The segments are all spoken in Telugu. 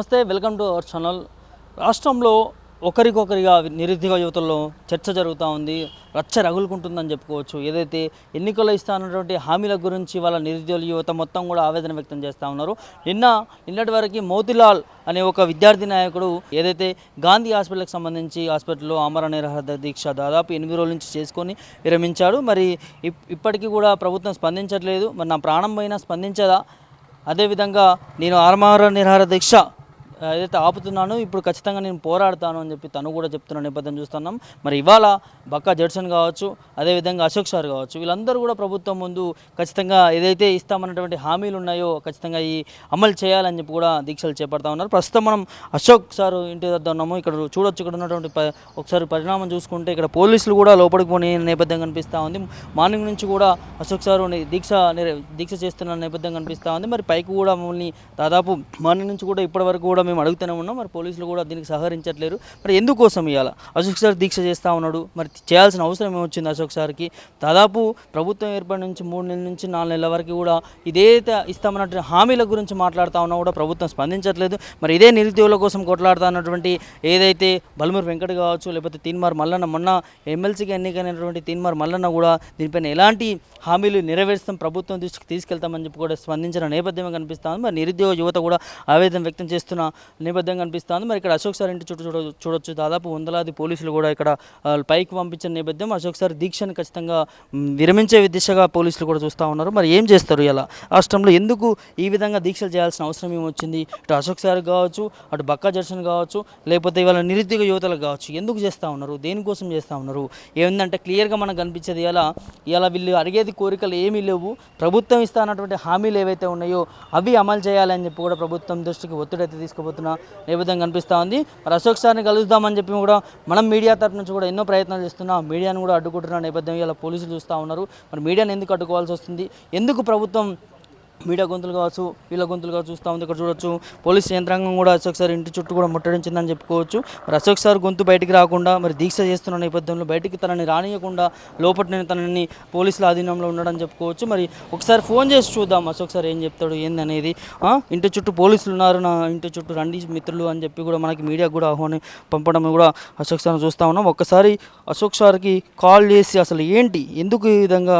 నమస్తే వెల్కమ్ టు అవర్ ఛానల్. రాష్ట్రంలో ఒకరికొకరిగా నిరుద్యోగ యువతల్లో చర్చ జరుగుతూ ఉంది. రచ్చ రగులుకుంటుందని చెప్పుకోవచ్చు. ఏదైతే ఎన్నికల్లో ఇస్తానటువంటి హామీల గురించి వాళ్ళ నిరుద్యోగ యువత మొత్తం కూడా ఆవేదన వ్యక్తం చేస్తూ ఉన్నారు. నిన్న నిన్నటి వరకు మోతిలాల్ అనే ఒక విద్యార్థి నాయకుడు ఏదైతే గాంధీ హాస్పిటల్కి సంబంధించి హాస్పిటల్లో అమర నిరహద దీక్ష దాదాపు ఎనిమిది రోజుల నుంచి చేసుకొని విరమించాడు. మరి ఇప్- ఇప్పటికీ కూడా ప్రభుత్వం స్పందించట్లేదు. మరి నా ప్రాణం పైన స్పందించదా? అదేవిధంగా నేను ఆర్మహార నిరహార దీక్ష ఏదైతే ఆపుతున్నానో ఇప్పుడు ఖచ్చితంగా నేను పోరాడతాను అని చెప్పి తను కూడా చెప్తున్న నేపథ్యం చూస్తున్నాం. మరి ఇవాళ బక్కా జడ్సన్ కావచ్చు అదేవిధంగా అశోక్ సార్ కావచ్చు వీళ్ళందరూ కూడా ప్రభుత్వం ముందు ఖచ్చితంగా ఏదైతే ఇస్తామన్నటువంటి హామీలు ఉన్నాయో ఖచ్చితంగా ఈ అమలు చేయాలని చెప్పి కూడా దీక్షలు చేపడతా ఉన్నారు. ప్రస్తుతం మనం అశోక్ సార్ ఇంటి వద్ద ఉన్నాము. ఇక్కడ చూడొచ్చు ఇక్కడ ఉన్నటువంటి ఒకసారి పరిణామం చూసుకుంటే ఇక్కడ పోలీసులు కూడా లోపలికి పోనీ నేపథ్యం కనిపిస్తూ ఉంది. మార్నింగ్ నుంచి కూడా అశోక్ సార్ దీక్ష దీక్ష చేస్తున్న నేపథ్యం కనిపిస్తూ ఉంది. మరి పైకి కూడా మమ్మల్ని దాదాపు మార్నింగ్ నుంచి కూడా ఇప్పటి వరకు కూడా మేము అడుగుతూనే ఉన్నాం మరి పోలీసులు కూడా దీనికి సహకరించట్లేరు. మరి ఎందుకోసం ఇవాళ? అశోక్ సార్ దీక్ష చేస్తూ ఉన్నాడు. మరి చేయాల్సిన అవసరం ఏమొచ్చింది అశోక్ సార్కి? దాదాపు ప్రభుత్వం ఏర్పడి నుంచి మూడు నెలల నుంచి నాలుగు నెలల వరకు కూడా ఇదే ఇస్తామన్నటువంటి హామీల గురించి మాట్లాడుతూ ఉన్నా కూడా ప్రభుత్వం స్పందించట్లేదు. మరి ఇదే నిరుద్యోగుల కోసం కొట్లాడుతున్నటువంటి ఏదైతే బల్మూరు వెంకట కావచ్చు లేకపోతే తీన్మార్ మల్లన్న మొన్న ఎమ్మెల్సీకి ఎన్నికైనటువంటి తీన్మార్ మల్లన్న కూడా దీనిపైన ఎలాంటి హామీలు నెరవేరుస్తాం ప్రభుత్వం దృష్టికి తీసుకెళ్తామని చెప్పి కూడా స్పందించిన నేపథ్యమే కనిపిస్తుంది మరి నిరుద్యోగ యువత కూడా ఆవేదన వ్యక్తం చేస్తున్న నేపథ్యం కనిపిస్తుంది మరి ఇక్కడ అశోక్ సార్ ఇంటి చుట్టూ చూడ చూడొచ్చు. దాదాపు వందలాది పోలీసులు కూడా ఇక్కడ పైకి పంపించిన నేపథ్యం అశోక్ సార్ దీక్షను ఖచ్చితంగా విరమించే దిశగా పోలీసులు కూడా చూస్తూ ఉన్నారు. మరి ఏం చేస్తారు ఇలా? రాష్ట్రంలో ఎందుకు ఈ విధంగా దీక్షలు చేయాల్సిన అవసరం ఏమొచ్చింది? ఇటు అశోక్ సార్ కావచ్చు అటు బక్కా జర్సన్ కావచ్చు లేకపోతే ఇవాళ నిరుద్యోగ యువతలకు కావచ్చు ఎందుకు చేస్తూ ఉన్నారు? దేనికోసం చేస్తూ ఉన్నారు? ఏంటంటే క్లియర్గా మనకు కనిపించేది ఇలా ఇలా వీళ్ళు అడిగేది కోరికలు ఏమీ లేవు. ప్రభుత్వం ఇస్తానటువంటి హామీలు ఏవైతే ఉన్నాయో అవి అమలు చేయాలని చెప్పి కూడా ప్రభుత్వం దృష్టికి ఒత్తిడి అయితే తీసుకుపోతున్న నేపథ్యం కనిపిస్తూ ఉంది? మరి అశోక్ సార్ని కలుద్దామని చెప్పి కూడా మనం మీడియా తరపు నుంచి కూడా ఎన్నో ప్రయత్నాలు చేస్తున్నాం మీడియాను కూడా అడ్డుకుంటున్న నేపథ్యం ఇలా పోలీసులు చూస్తూ ఉన్నారు. మరి మీడియాను ఎందుకు అడ్డుకోవాల్సి వస్తుంది? ఎందుకు ప్రభుత్వం మీడియా గొంతులు కావచ్చు వీళ్ళ గొంతులు కావచ్చు చూస్తూ ఉంది ఇక్కడ చూడొచ్చు. పోలీస్ యంత్రాంగం కూడా అశోక్ సార్ ఇంటి చుట్టూ కూడా ముట్టడించిందని చెప్పుకోవచ్చు. మరి అశోక్ సార్ గొంతు బయటికి రాకుండా మరి దీక్ష చేస్తున్న నేపథ్యంలో బయటికి తనని రానియకుండా లోపల తనని పోలీసుల ఆధీనంలో ఉండడం చెప్పుకోవచ్చు. మరి ఒకసారి ఫోన్ చేసి చూద్దాం అశోక్ సార్ ఏం చెప్తాడు ఏంది అనేది ఇంటి చుట్టూ పోలీసులు ఉన్నారు నా ఇంటి చుట్టూ రండి మిత్రులు అని చెప్పి కూడా మనకి మీడియా కూడా ఆహ్వానం పంపడం కూడా అశోక్ సార్ చూస్తూ ఉన్నాం. ఒక్కసారి అశోక్ సార్కి కాల్ చేసి అసలు ఏంటి ఎందుకు ఈ విధంగా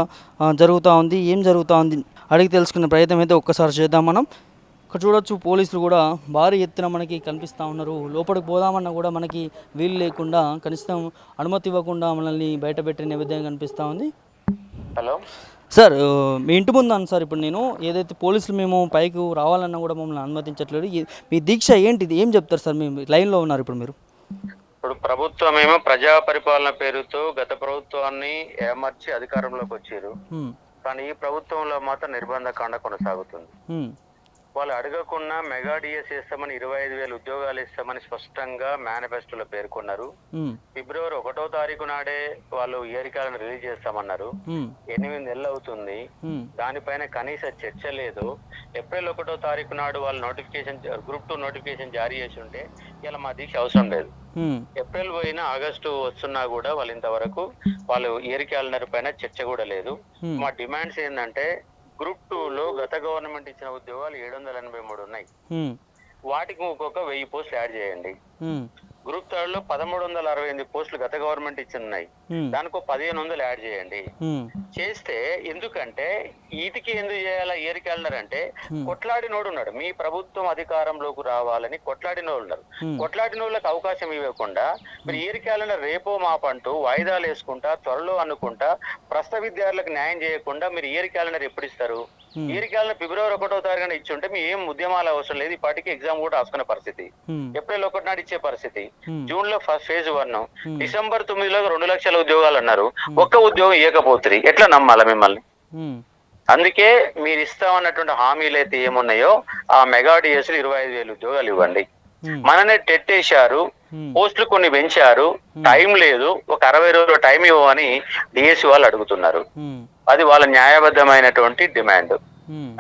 జరుగుతూ ఉంది ఏం జరుగుతూ ఉంది అడిగి తెలుసుకునే ప్రయత్నం అయితే ఒక్కసారి చేద్దాం మనం. ఇక్కడ చూడొచ్చు పోలీసులు కూడా భారీ ఎత్తున మనకి కనిపిస్తూ ఉన్నారు. లోపలికి పోదామన్నా కూడా మనకి వీలు లేకుండా కనీసం అనుమతి ఇవ్వకుండా మనల్ని బయట పెట్టే నేపథ్యం కనిపిస్తూ ఉంది. హలో. సార్ మీ ఇంటి ముందు అన్న సార్ ఇప్పుడు నేను. ఏదైతే పోలీసులు మేము పైకి రావాలన్నా కూడా మమ్మల్ని అనుమతించట్లేదు. మీ దీక్ష ఏంటిది ఏం చెప్తారు సార్? మీ లైన్లో ఉన్నారు ఇప్పుడు మీరు. ఇప్పుడు ప్రభుత్వం ఏమో ప్రజా పరిపాలన పేరుతో గత ప్రభుత్వాన్ని ఏమర్చి అధికారంలోకి వచ్చారు. కానీ ఈ ప్రభుత్వంలో మాత్రం నిర్బంధ కాండ కొనసాగుతుంది వాళ్ళు అడగకుండా మెగా డిఎస్ ఇస్తామని ఇరవై ఐదు వేల ఉద్యోగాలు ఇస్తామని స్పష్టంగా మేనిఫెస్టోలో పేర్కొన్నారు. ఫిబ్రవరి ఒకటో తారీఖు నాడే వాళ్ళు ఇయరికాలను రిలీజ్ చేస్తామన్నారు. ఎనిమిది నెలలు అవుతుంది. దానిపైన కనీస చర్చ లేదు. ఏప్రిల్ ఒకటో తారీఖు నాడు వాళ్ళు నోటిఫికేషన్ గ్రూప్ టూ నోటిఫికేషన్ జారీ చేసి ఉంటే ఇలా మా దీక్ష అవసరం లేదు. ఏప్రిల్ పోయినా ఆగస్టు వస్తున్నా కూడా వాళ్ళు ఇంతవరకు వాళ్ళు ఇయర్ క్యాలెండర్ పైన చర్చ కూడా లేదు. మా డిమాండ్స్ ఏంటంటే గ్రూప్ టూ లో గత గవర్నమెంట్ ఇచ్చిన ఉద్యోగాలు ఏడు వందల ఎనభై మూడు ఉన్నాయి. వాటికి ఇంకొక వెయ్యి పోస్టులు యాడ్ చేయండి. గ్రూప్ థర్డ్లో పదమూడు వందల అరవై ఎనిమిది పోస్టులు గత గవర్నమెంట్ ఇచ్చి ఉన్నాయి దానికి పదిహేను వందలు యాడ్ చేయండి. చేస్తే ఎందుకంటే వీటికి ఎందుకు చేయాలా? ఇయర్ క్యాలెండర్ అంటే కొట్లాడినోడు ఉన్నాడు మీ ప్రభుత్వం అధికారంలోకి రావాలని కొట్లాడినోడు ఉన్నారు. కొట్లాడినోళ్ళకి అవకాశం ఇవ్వకుండా మీరు ఇయర్ క్యాలెండర్ రేపో మాపంటూ వాయిదాలు వేసుకుంటా త్వరలో అనుకుంటా ప్రస్తుత విద్యార్థులకు న్యాయం చేయకుండా మీరు ఇయర్ క్యాలెండర్ ఎప్పుడు ఇస్తారు. ఇయర్ క్యాలెండర్ ఫిబ్రవరి ఒకటో తారీఖున ఇచ్చి ఉంటే మీ ఏం ఉద్యమాలు అవసరం లేదు. ఇప్పటికి ఎగ్జామ్ కూడా రాసుకునే పరిస్థితి. ఏప్రిల్ ఒకటి నాడు ఇచ్చే పరిస్థితి. జూన్లో first phase one. Hmm. December తొమ్మిదిలో రెండు లక్షల ఉద్యోగాలు అన్నారు. ఒక్క ఉద్యోగం ఇవ్వకపోతుంది ఎట్లా నమ్మాలా మిమ్మల్ని? అందుకే మీరు ఇస్తామన్నటువంటి హామీలు అయితే ఏమున్నాయో ఆ మెగా డిఎస్లు ఇరవై ఐదు వేలు ఉద్యోగాలు ఇవ్వండి. మననే టెట్ వేశారు హ్మ్, పోస్టులు కొన్ని పెంచారు టైం లేదు ఒక అరవై రోజులు టైం ఇవ్వమని డిఎస్సి వాళ్ళు అడుగుతున్నారు. అది వాళ్ళ న్యాయబద్ధమైనటువంటి డిమాండ్.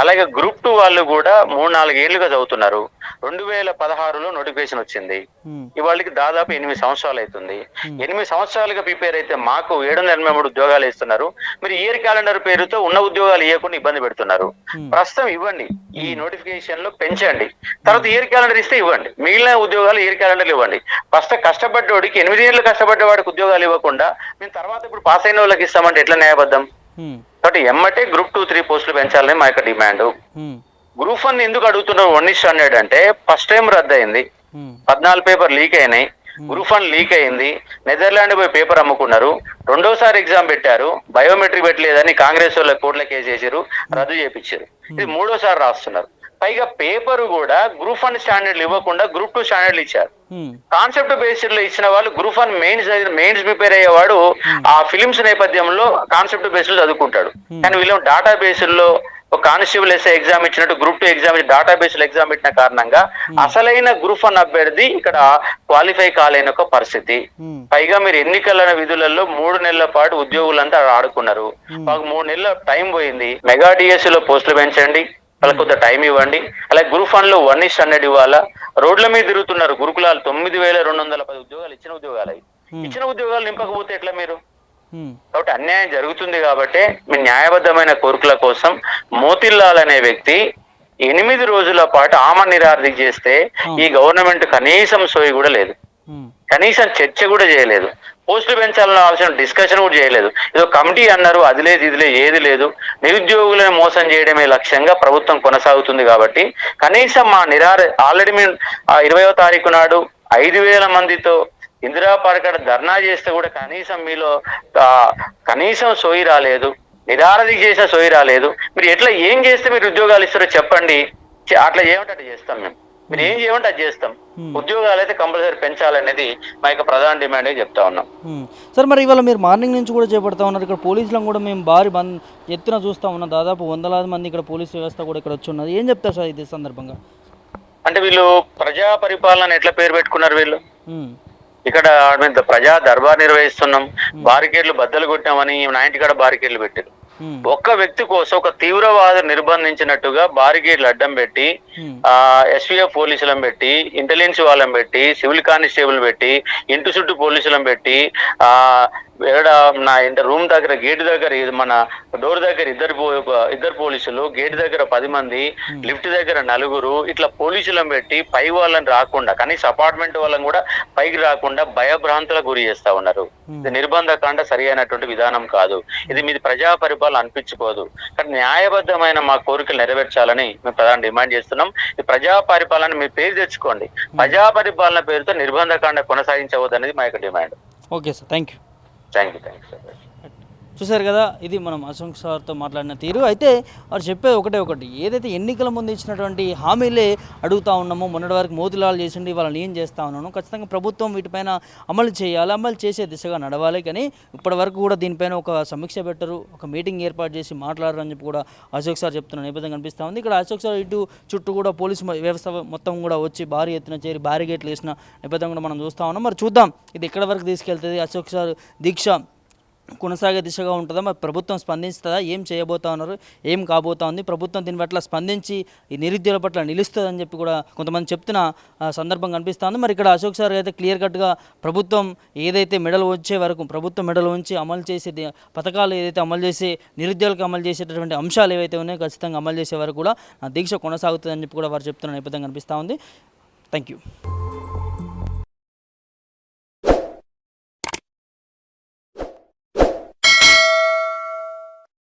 అలాగే గ్రూప్ టూ వాళ్ళు కూడా మూడు నాలుగు ఏళ్ళుగా చదువుతున్నారు. రెండు వేల పదహారులో నోటిఫికేషన్ వచ్చింది. ఉమ్, ఇవాళకి దాదాపు ఎనిమిది సంవత్సరాలు అవుతుంది. ఎనిమిది సంవత్సరాలుగా ప్రిపేర్ అయితే మాకు ఏడు వందల ఎనభై మూడు ఉద్యోగాలు ఇస్తున్నారు. మీరు ఇయర్ క్యాలెండర్ పేరుతో ఉన్న ఉద్యోగాలు ఇవ్వకుండా ఇబ్బంది పెడుతున్నారు. Hmm. ప్రస్తుతం ఇవ్వండి. ఈ నోటిఫికేషన్లో పెంచండి. తర్వాత ఇయర్ క్యాలెండర్ ఇస్తే ఇవ్వండి. మిగిలిన ఉద్యోగాలు ఇయర్ క్యాలెండర్ ఇవ్వండి. ఫస్ట్ కష్టపడ్డోడికి ఎనిమిది ఏళ్ళు కష్టపడ్డ వాడికి ఉద్యోగాలు ఇవ్వకుండా మేము తర్వాత ఇప్పుడు పాస్ అయిన వాళ్ళకి ఇస్తామంటే ఎట్లా న్యాయబద్ధం? కాబట్టి ఎమ్మటే గ్రూప్ టూ త్రీ పోస్టులు పెంచాలని మా యొక్క డిమాండ్. గ్రూప్ వన్ ఎందుకు అడుగుతున్నారు వన్ ఇస్ హండ్రెడ్ అంటే ఫస్ట్ టైం రద్దు అయింది పద్నాలుగు పేపర్ లీక్ అయినాయి. గ్రూప్ వన్ లీక్ అయింది. నెదర్లాండ్ పోయి పేపర్ అమ్ముకున్నారు. రెండోసారి ఎగ్జామ్ పెట్టారు. బయోమెట్రిక్ పెట్టలేదని కాంగ్రెస్ వాళ్ళ కోర్టులో కేసు చేశారు రద్దు చేపించారు. ఇది మూడోసారి రాస్తున్నారు. పైగా పేపర్ కూడా గ్రూప్ వన్ స్టాండర్డ్లు ఇవ్వకుండా గ్రూప్ టూ స్టాండర్డ్లు ఇచ్చారు. కాన్సెప్ట్ బేస్డ్లో ఇచ్చిన వాళ్ళు group one mains mains prepare అయ్యేవాడు ఆ ఫిలిమ్స్ నేపథ్యంలో కాన్సెప్ట్ బేస్డ్లో చదువుకుంటాడు కానీ వీళ్ళు డాటా బేస్డ్లో ఒక కానిస్టేబుల్ ఎస్ఐ ఎగ్జామ్ ఇచ్చినట్టు group two exam data based exam పెట్టిన కారణంగా అసలైన గ్రూప్ వన్ అభ్యర్థి ఇక్కడ క్వాలిఫై కాలేని ఒక పరిస్థితి. పైగా మీరు ఎన్నికల విధులలో మూడు నెలల పాటు ఉద్యోగులంతా ఆడుకున్నారు. మాకు మూడు నెలల టైం పోయింది. మెగా డిఎస్సి లో పోస్టులు పెంచండి. వాళ్ళకి కొంత టైం ఇవ్వండి. అలాగే గ్రూప్ వన్లో వన్ ఇస్ హండ్రెడ్ ఇవ్వాలా? రోడ్ల మీద తిరుగుతున్నారు గురుకులాలు. తొమ్మిది వేల రెండు వందల పది ఉద్యోగాలు ఇచ్చిన ఉద్యోగాలు అవి. ఇచ్చిన ఉద్యోగాలు నింపకపోతే ఎట్లా మీరు? కాబట్టి అన్యాయం జరుగుతుంది కాబట్టి మీ న్యాయబద్ధమైన కోరికల కోసం మోతిల్లాల్ అనే వ్యక్తి ఎనిమిది రోజుల పాటు ఆమ నిరార్థి చేస్తే ఈ గవర్నమెంట్ కనీసం సోయి కూడా లేదు. కనీసం చర్చ కూడా చేయలేదు. పోస్టులు పెంచాలన్న ఆలోచన డిస్కషన్ కూడా చేయలేదు. ఏదో కమిటీ అన్నారు అది లేదు ఇది లేదు ఏది లేదు. నిరుద్యోగులను మోసం చేయడమే లక్ష్యంగా ప్రభుత్వం కొనసాగుతుంది కాబట్టి కనీసం మా నిరార ఆల్రెడీ మేము ఇరవయో తారీఖు నాడు ఐదు వేల మందితో ఇందిరా పార్క్ ధర్నా చేస్తే కూడా కనీసం మీలో కనీసం సోయి రాలేదు. నిరారది చేసిన సోయి రాలేదు. మీరు ఎట్లా ఏం చేస్తే మీరు ఉద్యోగాలు ఇస్తారో చెప్పండి. అట్లా ఏమిటట్టు చేస్తాం మేము. మీరు ఏం చేయమంటే అది చేస్తాం. ఉద్యోగాలు అయితే కంపల్సరీ పెంచాలనేది మా యొక్క ప్రధాన డిమాండ్ చెప్తా ఉన్నాం. సార్ మరి ఇవాళ మీరు మార్నింగ్ నుంచి కూడా చేపడతా ఉన్నారు. ఇక్కడ పోలీసులను కూడా మేము భారీ బంద్ ఎత్తున చూస్తూ ఉన్నాం. దాదాపు వందలాది మంది ఇక్కడ పోలీస్ వ్యవస్థ కూడా ఇక్కడ వచ్చి ఉన్నది ఏం చెప్తారు సార్ ఇది సందర్భంగా? అంటే వీళ్ళు ప్రజా పరిపాలన ఎట్లా పేరు పెట్టుకున్నారు వీళ్ళు? ఇక్కడ మేము ప్రజా దర్బార్ నిర్వహిస్తున్నాం. బారికేడ్లు బద్దలు కొట్టామని నా ఇంటికాడ బారికేడ్లు పెట్టారు. ఒక్క వ్యక్తి కోసం ఒక తీవ్రవాద నిర్బంధించినట్టుగా బారికేడ్లు అడ్డం పెట్టి ఉమ్, ఆ ఎస్వీఎఫ్ పోలీసులను పెట్టి ఇంటెలిజెన్స్ వాళ్ళని పెట్టి సివిల్ కానిస్టేబుల్ పెట్టి ఇంటి చుట్టూ పోలీసులను పెట్టి ఆ ఎక్కడ నా ఇంట రూమ్ దగ్గర గేట్ దగ్గర మన డోర్ దగ్గర ఇద్దరు ఇద్దరు పోలీసులు గేట్ దగ్గర పది మంది లిఫ్ట్ దగ్గర నలుగురు ఇట్లా పోలీసులను పెట్టి పై వాళ్ళని రాకుండా కనీసం అపార్ట్మెంట్ వాళ్ళని కూడా పైకి రాకుండా భయభ్రాంతులకు గురి చేస్తా ఉన్నారు. ఇది నిర్బంధకాండ సరి అయినటువంటి విధానం కాదు. ఇది మీది ప్రజా పరిపాలన అనిపించుకోదు కానీ న్యాయబద్ధమైన మా కోరికలు నెరవేర్చాలని మేము ప్రధాన డిమాండ్ చేస్తున్నాం. ఈ ప్రజా పరిపాలన మీ పేరు తెచ్చుకోండి. ప్రజా పరిపాలన పేరుతో నిర్బంధకాండ కొనసాగించవద్దు అనేది మా యొక్క demand. Okay sir thank you thank you thank చూసారు చూశారు కదా ఇది మనం అశోక్ సార్తో మాట్లాడిన తీరు. అయితే వారు చెప్పేది ఒకటే ఒకటి ఏదైతే ఎన్నికల ముందు ఇచ్చినటువంటి హామీలే అడుగుతా ఉన్నామో మొన్నటి వరకు మోతిలాలు చేసిండి వాళ్ళని ఏం చేస్తా ఉన్నాను. ఖచ్చితంగా ప్రభుత్వం వీటిపైన అమలు చేయాలి అమలు చేసే దిశగా నడవాలి కానీ ఇప్పటి వరకు కూడా దీనిపైన ఒక సమీక్ష పెట్టరు ఒక మీటింగ్ ఏర్పాటు చేసి మాట్లాడరు అని చెప్పి కూడా అశోక్ సార్ చెప్తున్న నేపథ్యం కనిపిస్తూ ఉంది. ఇక్కడ అశోక్ సార్ ఇటు చుట్టూ కూడా పోలీసు వ్యవస్థ మొత్తం కూడా వచ్చి భారీ ఎత్తున చేరి బ్యారిగేట్లు వేసిన నేపథ్యం కూడా మనం చూస్తూ ఉన్నాం. మరి చూద్దాం ఇది ఎక్కడి వరకు తీసుకెళ్తుంది? అశోక్ సార్ దీక్ష కొనసాగే దిశగా ఉంటుందా? మరి ప్రభుత్వం స్పందిస్తుందా ఏం చేయబోతా ఉన్నారు? ఏం కాబోతా ఉంది? ప్రభుత్వం దీని పట్ల స్పందించి ఈ నిరుద్యోగుల పట్ల నిలుస్తుందని చెప్పి కూడా కొంతమంది చెప్తున్న సందర్భం కనిపిస్తుంది మరి ఇక్కడ అశోక్ సార్ అయితే క్లియర్ కట్గా ప్రభుత్వం ఏదైతే మెడల్ వచ్చే వరకు ప్రభుత్వం మెడల్ ఉంచి అమలు చేసే పథకాలు ఏదైతే అమలు చేసి నిరుద్యోగులకు అమలు చేసేటటువంటి అంశాలు ఏవైతే ఉన్నాయో ఖచ్చితంగా అమలు చేసే వరకు కూడా ఆ దీక్ష కొనసాగుతుందని చెప్పి కూడా వారు చెప్తున్న నేపథ్యం కనిపిస్తూ ఉంది. Thank you.